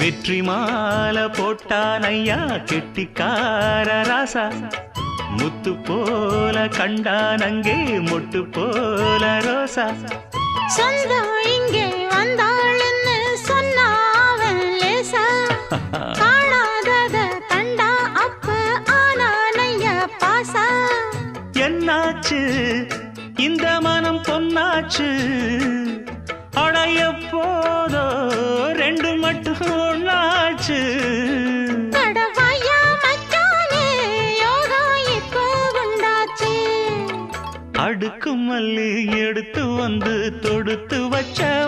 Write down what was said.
வெற்றி மாலை போட்டான் ஐயா கெட்டிக்கார ராசா. முத்து போல கண்டான் அங்கே மொட்டு போல ரோசா. சொந்தம் இங்கே வந்தாள்னு சொன்னாவன் லேசா. காணாதத கண்டா அப்ப ஆனானையா பாசா. என்னாச்சு? இந்த மனம் பொன்னாச்சு. உண்டாச்சு. அடுக்கு மல்லி எடுத்து வந்து தொடுத்து வச்ச